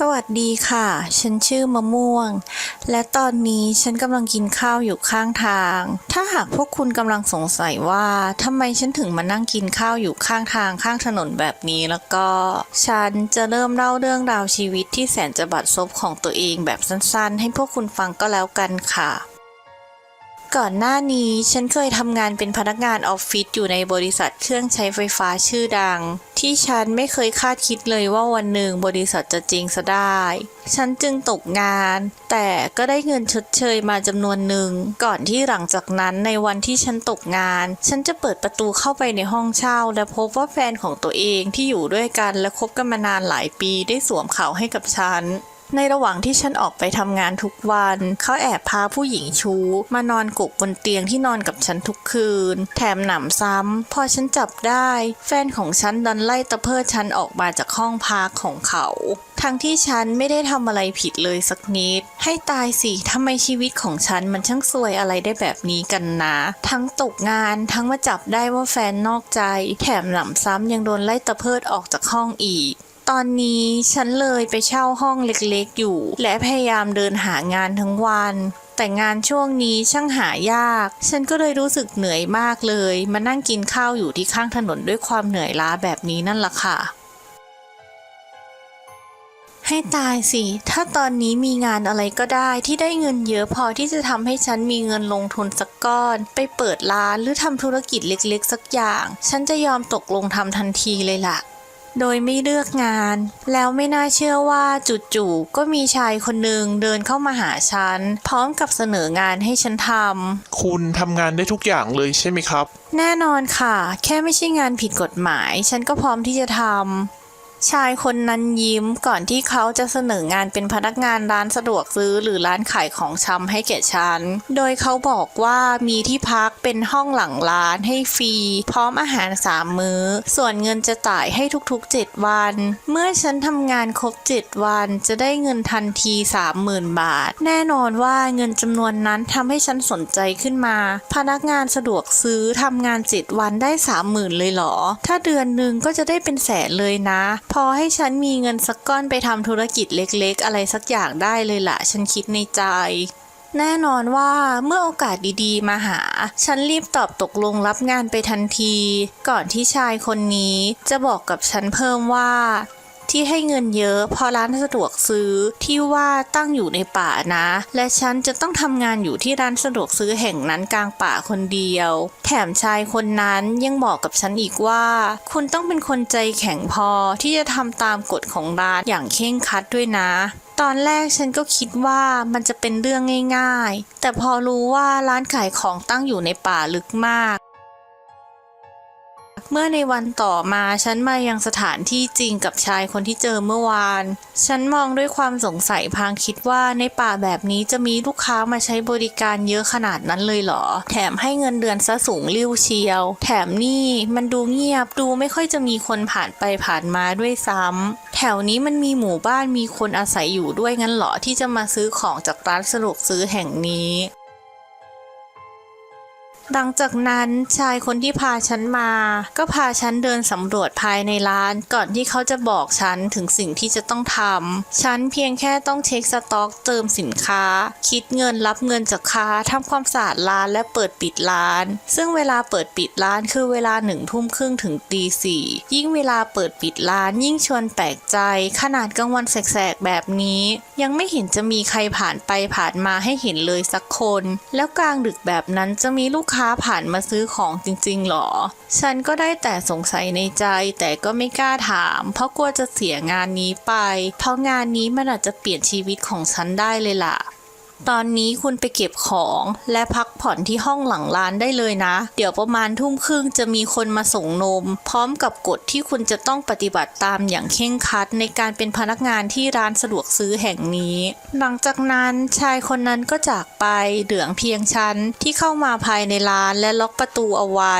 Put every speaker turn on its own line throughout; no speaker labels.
สวัสดีค่ะ ฉันชื่อมะม่วง และตอนนี้ฉันกำลังกินข้าวอยู่ข้างทาง ถ้าหากพวกคุณกำลังสงสัยว่าทำไมฉันถึงมานั่งกินข้าวอยู่ข้างทางข้างถนนแบบนี้แล้วก็ ฉันจะเริ่มเล่าเรื่องราวชีวิตที่แสนจะบัดซบของตัวเองแบบสั้นๆ ให้พวกคุณฟังก็แล้วกันค่ะ ก่อนหน้านี้ฉันเคยทำงานเป็นพนักงานออฟฟิศอยู่ในบริษัทเครื่องใช้ไฟฟ้าชื่อดัง ที่ฉันไม่เคยคาดคิดเลยว่าวันหนึ่งบริษัทจะจริงซะได้ ฉันจึงตกงาน แต่ก็ได้เงินชดเชยมาจำนวนหนึ่ง ก่อนที่หลังจากนั้นในวันที่ฉันตกงาน ฉันจะเปิดประตูเข้าไปในห้องเช่า และพบว่าแฟนของตัวเองที่อยู่ด้วยกันและคบกันมานานหลายปีได้สวมเขาให้กับฉัน ในระหว่างที่ฉันออกไปทำงานทุกวัน เขาแอบพาผู้หญิงชู้ มานอนกกบนเตียงที่นอนกับฉันทุกคืน แถมหนำซ้ำ พอฉันจับได้ แฟนของฉันดันไล่ตะเพิดฉันออกมาจากห้องพักของเขา ทั้งที่ฉันไม่ได้ทำอะไรผิดเลยสักนิด ให้ตายสิทำไมชีวิตของฉันมันช่างซวยอะไรได้แบบนี้กันนะ ทั้งตกงานทั้งมาจับได้ว่าแฟนนอกใจ แถมหนำซ้ำยังโดนไล่ตะเพิดออกจากห้องอีก ตอนนี้ฉันเลยไปเช่าห้องเล็กๆอยู่ และพยายามเดินหางานทั้งวันแต่งานช่วงนี้ช่างหายาก ฉันก็เลยรู้สึกเหนื่อยมากเลย มานั่งกินข้าวอยู่ที่ข้างถนนด้วยความเหนื่อยล้าแบบนี้นั่นล่ะค่ะ ให้ตายสิ ถ้าตอนนี้มีงานอะไรก็ได้ที่ได้เงินเยอะพอที่จะทำให้ฉันมีเงินลงทุนสักก้อน ไปเปิดร้านหรือทำธุรกิจเล็กๆ สักอย่าง ฉันจะยอมตกลงทำทันทีเลยล่ะ โดยไม่เลือกงาน แล้วไม่น่าเชื่อว่าจู่ๆก็มีชายคนหนึ่งเดินเข้ามาหาฉัน พร้อมกับเสนองานให้ฉันทำ
คุณทำงานได้ทุกอย่างเลยใช่ไหมครับ
แน่นอนค่ะ แค่ไม่ใช่งานผิดกฎหมาย ฉันก็พร้อมที่จะทำ ชายคนนั้นยิ้มก่อนที่เขาจะเสนองานเป็นพนักงานร้านสะดวกซื้อหรือร้านขายของชำให้แก่ฉัน โดยเขาบอกว่ามีที่พักเป็นห้องหลังร้านให้ฟรี พร้อมอาหารสามมื้อ ส่วนเงินจะจ่ายให้ทุกๆ 7 วัน เมื่อฉันทำงานครบ 7 วันจะได้เงินทันที 30,000 บาท แน่นอนว่าเงินจำนวนนั้นทำให้ฉันสนใจขึ้นมา พนักงานสะดวกซื้อทำงาน 7 วันได้ 30,000 เลยเหรอ ถ้าเดือนหนึ่งก็จะได้เป็นแสนเลยนะพอให้ฉันมีเงินสักก้อนไปทำธุรกิจเล็กๆ อะไรสักอย่างได้เลยล่ะ ฉันคิดในใจ แน่นอนว่าเมื่อโอกาสดีๆ มาหา ฉันรีบตอบตกลงรับงานไปทันที ก่อนที่ชายคนนี้จะบอกกับฉันเพิ่มว่า ที่ให้เงินเยอะเพอร้านสะดวกซื้อที่ว่าตั้งอยู่ในป่านะ และฉันจะต้องทำงานอยู่ที่ร้านสะดวกซื้อแห่งนั้นกลางป่าคนเดียว แถมชายคนนั้นยังบอกกับฉันอีกว่า คุณต้องเป็นคนใจแข็งพอที่จะทำตามกฎของร้านอย่างเคร่งครัดด้วยนะตอนแรกฉันก็คิดว่ามันจะเป็นเรื่องง่าย ๆ แต่พอรู้ว่าร้านขายของตั้งอยู่ในป่าลึกมาก เมื่อในวันต่อมาฉันมายังสถานที่จริงกับชายคนที่เจอเมื่อวาน ฉันมองด้วยความสงสัยพางคิดว่าในป่าแบบนี้จะมีลูกค้ามาใช้บริการเยอะขนาดนั้นเลยเหรอ แถมให้เงินเดือนซะสูงริ้วเชียว แถมนี่มันดูเงียบดูไม่ค่อยจะมีคนผ่านไปผ่านมาด้วยซ้ำแถวนี้มันมีหมู่บ้านมีคนอาศัยอยู่ด้วยงั้นเหรอที่จะมาซื้อของจากร้านสะดวกซื้อแห่งนี้ หลังจากนั้นชายคนที่พาฉันมา ก็พาฉันเดินสำรวจภายในร้านก่อนที่เขาจะบอกฉันถึงสิ่งที่จะต้องทำ ฉันเพียงแค่ต้องเช็คสต็อกเติมสินค้า คิดเงินรับเงินจากค้าทำความสะอาดร้านและเปิดปิดร้าน ซึ่งเวลาเปิดปิดร้านคือเวลาหนึ่งทุ่มครึ่งถึงตีสี่ยิ่งเวลาเปิดปิดร้านยิ่งชวนแปลกใจ ขนาดกลางวันแสกๆแบบนี้ ยังไม่เห็นจะมีใครผ่านไปผ่านมาให้เห็นเลยสักคน แล้วกลางดึกแบบนั้นจะมีลูกค้าผ่านมาซื้อของจริงๆหรอ ฉันก็ได้แต่สงสัยในใจแต่ก็ไม่กล้าถาม เพราะกลัวจะเสียงานนี้ไป เพราะงานนี้มันอาจจะเปลี่ยนชีวิตของฉันได้เลยล่ะ ตอนนี้คุณไปเก็บของและพักผ่อนที่ห้องหลังร้านได้เลยนะ เดี๋ยวประมาณทุ่มครึ่งจะมีคนมาส่งนม พร้อมกับกฎที่คุณจะต้องปฏิบัติตามอย่างเคร่งครัดในการเป็นพนักงานที่ร้านสะดวกซื้อแห่งนี้ หลังจากนั้นชายคนนั้นก็จากไปเหลืองเพียงฉันที่เข้ามาภายในร้านและล็อกประตูเอาไว้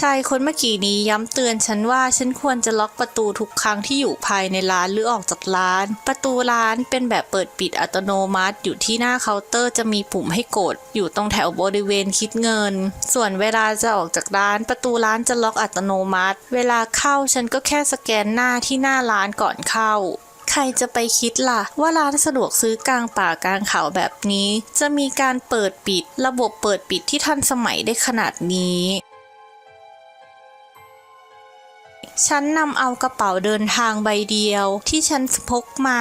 ชายคนเมื่อกี้นี้ย้ำเตือนฉันว่าฉันควรจะล็อกประตูทุกครั้งที่อยู่ภายในร้านหรือออกจากร้าน ประตูร้านเป็นแบบเปิดปิดอัตโนมัติอยู่ที่หน้าเคาน์เตอร์จะมีปุ่มให้กด อยู่ตรงแถวบริเวณคิดเงิน ส่วนเวลาจะออกจากร้านประตูร้านจะล็อกอัตโนมัติ เวลาเข้าฉันก็แค่สแกนหน้าที่หน้าร้านก่อนเข้าใครจะไปคิดล่ะ ว่าร้านสะดวกซื้อกลางป่ากลางเขาแบบนี้ จะมีการเปิดปิด ระบบเปิดปิดที่ทันสมัยได้ขนาดนี้ ฉันนำเอากระเป๋าเดินทางใบเดียว ที่ฉันพกมา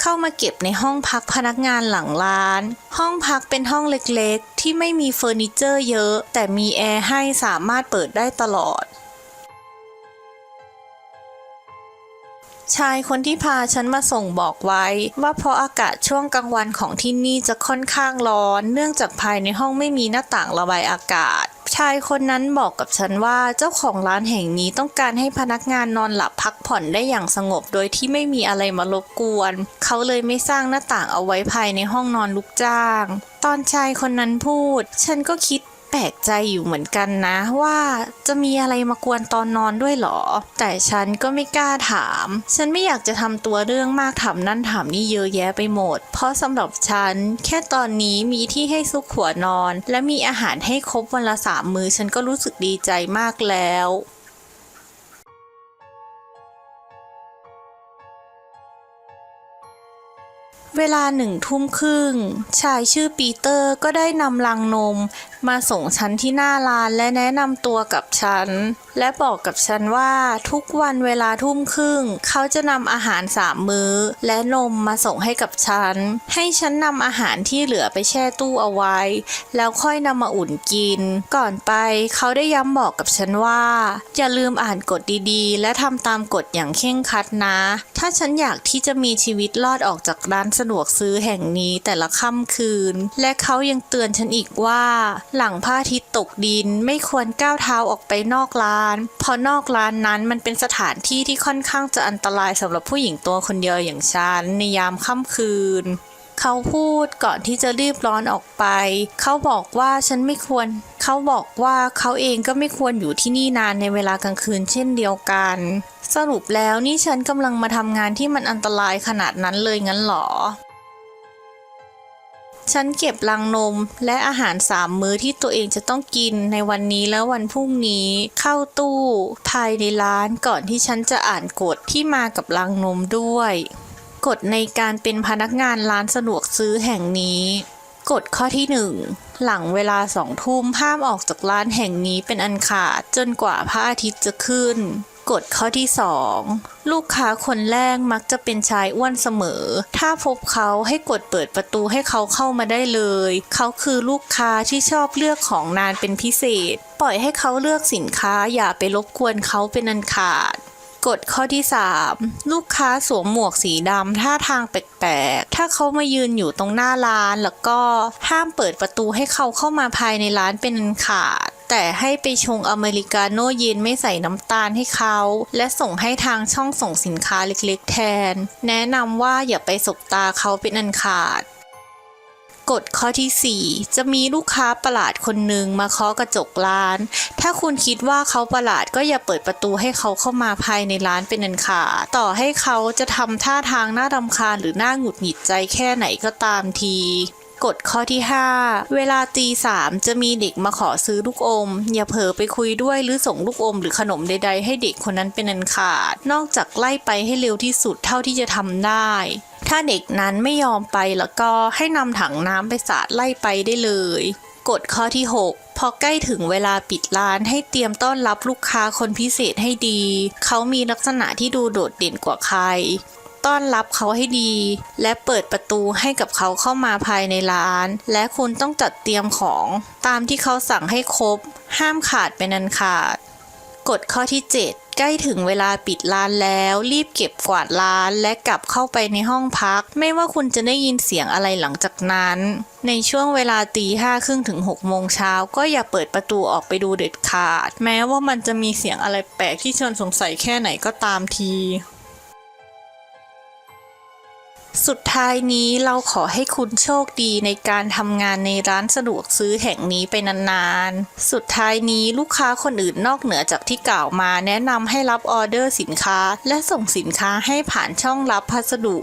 เข้ามาเก็บในห้องพักพนักงานหลังร้าน ห้องพักเป็นห้องเล็กๆ ที่ไม่มีเฟอร์นิเจอร์เยอะ แต่มีแอร์ให้สามารถเปิดได้ตลอดชายคนที่พาฉันมาส่งบอกไว้ ว่าเพราะอากาศช่วงกลางวันของที่นี่จะค่อนข้างร้อน เนื่องจากภายในห้องไม่มีหน้าต่างระบายอากาศ ชายคนนั้นบอกกับฉันว่าเจ้าของร้านแห่งนี้ต้องการให้พนักงานนอนหลับพักผ่อนได้อย่างสงบ โดยที่ไม่มีอะไรมารบกวน เขาเลยไม่สร้างหน้าต่างเอาไว้ภายในห้องนอนลูกจ้าง ตอนชายคนนั้นพูด ฉันก็คิด แปลกใจอยู่เหมือนกันนะ ว่าจะมีอะไรมากวนตอนนอนด้วยหรอ แต่ฉันก็ไม่กล้าถาม ฉันไม่อยากจะทำตัวเรื่องมากถามนั่นถามนี่เยอะแยะไปหมด เพราะสำหรับฉัน แค่ตอนนี้มีที่ให้ซุกหัวนอน และมีอาหารให้ครบวันละสามมื้อฉันก็รู้สึกดีใจมากแล้วเวลาหนึ่งทุ่มครึ่ง ชายชื่อปีเตอร์ก็ได้นำลังนมมาส่งฉันที่หน้าร้านและแนะนำตัวกับฉัน และบอกกับฉันว่าทุกวันเวลาทุ่มครึ่ง เขาจะนำอาหารสามมื้อ และนมมาส่งให้กับฉัน ให้ฉันนำอาหารที่เหลือไปแช่ตู้เอาไว้ แล้วค่อยนำมาอุ่นกิน ก่อนไปเขาได้ย้ำบอกกับฉันว่า อย่าลืมอ่านกฎดีๆ และทำตามกฎอย่างเคร่งครัดนะ ถ้าฉันอยากที่จะมีชีวิตรอดออกจากร้านสะดวกซื้อแห่งนี้แต่ละค่ำคืน และเขายังเตือนฉันอีกว่าหลังพระอาทิตย์ตกดินไม่ควรก้าวเท้าออกไปนอกร้าน เพราะนอกร้านนั้นมันเป็นสถานที่ที่ค่อนข้างจะอันตรายสำหรับผู้หญิงตัวคนเดียวอย่างฉันในยามค่ำคืนเขาพูดก่อนที่จะรีบร้อนออกไป เขาบอกว่าฉันไม่ควร เขาบอกว่าเขาเองก็ไม่ควรอยู่ที่นี่นานในเวลากลางคืนเช่นเดียวกัน สรุปแล้วนี่ฉันกำลังมาทำงานที่มันอันตรายขนาดนั้นเลยงั้นหรอ ฉันเก็บลังนมและอาหารสามมื้อที่ตัวเองจะต้องกินในวันนี้และวันพรุ่งนี้ เข้าตู้ภายในร้านก่อนที่ฉันจะอ่านกฎที่มากับลังนมด้วย กฎในการเป็นพนักงานร้านสะดวกซื้อแห่งนี้กฎข้อที่หนึ่งหลังเวลาสองทุ่มห้ามออกจากร้านแห่งนี้เป็นอันขาดจนกว่าพระอาทิตย์จะขึ้น กฎข้อที่สองลูกค้าคนแรกมักจะเป็นชายอ้วนเสมอ ถ้าพบเขาให้กดเปิดประตูให้เขาเข้ามาได้เลย เขาคือลูกค้าที่ชอบเลือกของนานเป็นพิเศษ ปล่อยให้เขาเลือกสินค้าอย่าไปรบกวนเขาเป็นอันขาดกฎข้อที่ 3 ลูกค้าสวมหมวกสีดำท่าทางแปลกๆ ถ้าเขามายืนอยู่ตรงหน้าร้านแล้วก็ห้ามเปิดประตูให้เขาเข้ามาภายในร้านเป็นอันขาด แต่ให้ไปชงอเมริกาโน่เย็นไม่ใส่น้ำตาลให้เขา และส่งให้ทางช่องส่งสินค้าเล็กๆ แทน แนะนำว่าอย่าไปสบตาเขาเป็นอันขาดกฎข้อทีสี่ 4 จะมีลูกค้าประหลาดคนหนึ่งมาเคาะกระจกร้าน ถ้าคุณคิดว่าเขาประหลาดก็อย่าเปิดประตูให้เขาเข้ามาภายในร้านเป็นอันขาดต่อให้เขาจะทำท่าทางน่ารำคาญหรือน่าหงุดหงิดใจแค่ไหนก็ตามที กฎข้อที่ 5 เวลาตีสามจะมีเด็กมาขอซื้อลูกอม อย่าเผลอไปคุยด้วยหรือส่งลูกอม หรือขนมใด ๆ ให้เด็กคนนั้นเป็นอันขาด นอกจากไล่ไปให้เร็วที่สุดเท่าที่จะทำได้ถ้าเด็กนั้นไม่ยอมไปแล้วก็ให้นำถังน้ำไปสาดไล่ไปได้เลย กฎข้อที่ 6 พอใกล้ถึงเวลาปิดร้านให้เตรียมต้อนรับลูกค้าคนพิเศษให้ดี เขามีลักษณะที่ดูโดดเด่นกว่าใคร ต้อนรับเขาให้ดี และเปิดประตูให้กับเขาเข้ามาภายในร้าน และคุณต้องจัดเตรียมของ ตามที่เขาสั่งให้ครบ ห้ามขาดเป็นอันขาดกฎข้อที่ 7 ใกล้ถึงเวลาปิดร้านแล้ว รีบเก็บกวาดร้าน และกลับเข้าไปในห้องพัก ไม่ว่าคุณจะได้ยินเสียงอะไรหลังจากนั้น ในช่วงเวลาตีห้าครึ่งถึง6โมงเช้าก็อย่าเปิดประตูออกไปดูเด็ดขาด แม้ว่ามันจะมีเสียงอะไรแปลกที่ชวนสงสัยแค่ไหนก็ตามที สุดท้ายนี้เราขอให้คุณโชคดีในการทำงานในร้านสะดวกซื้อแห่งนี้ไปนานๆ สุดท้ายนี้ลูกค้าคนอื่นนอกเหนือจากที่กล่าวมาแนะนำให้รับออเดอร์สินค้า และส่งสินค้าให้ผ่านช่องรับพัสดุ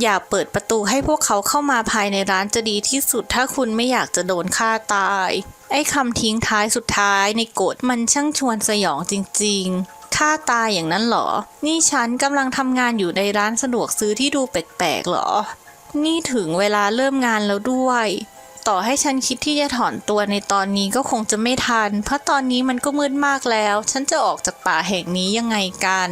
อย่าเปิดประตูให้พวกเขาเข้ามาภายในร้านจะดีที่สุดถ้าคุณไม่อยากจะโดนฆ่าตายไอ้คำทิ้งท้ายสุดท้ายในกฎมันช่างชวนสยองจริงๆ ฆ่าตายอย่างนั้นเหรอ นี่ฉันกำลังทำงานอยู่ในร้านสะดวกซื้อที่ดูแปลกๆเหรอ นี่ถึงเวลาเริ่มงานแล้วด้วย ต่อให้ฉันคิดที่จะถอนตัวในตอนนี้ก็คงจะไม่ทัน เพราะตอนนี้มันก็มืดมากแล้ว ฉันจะออกจากป่าแห่งนี้ยังไงกัน